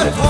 네.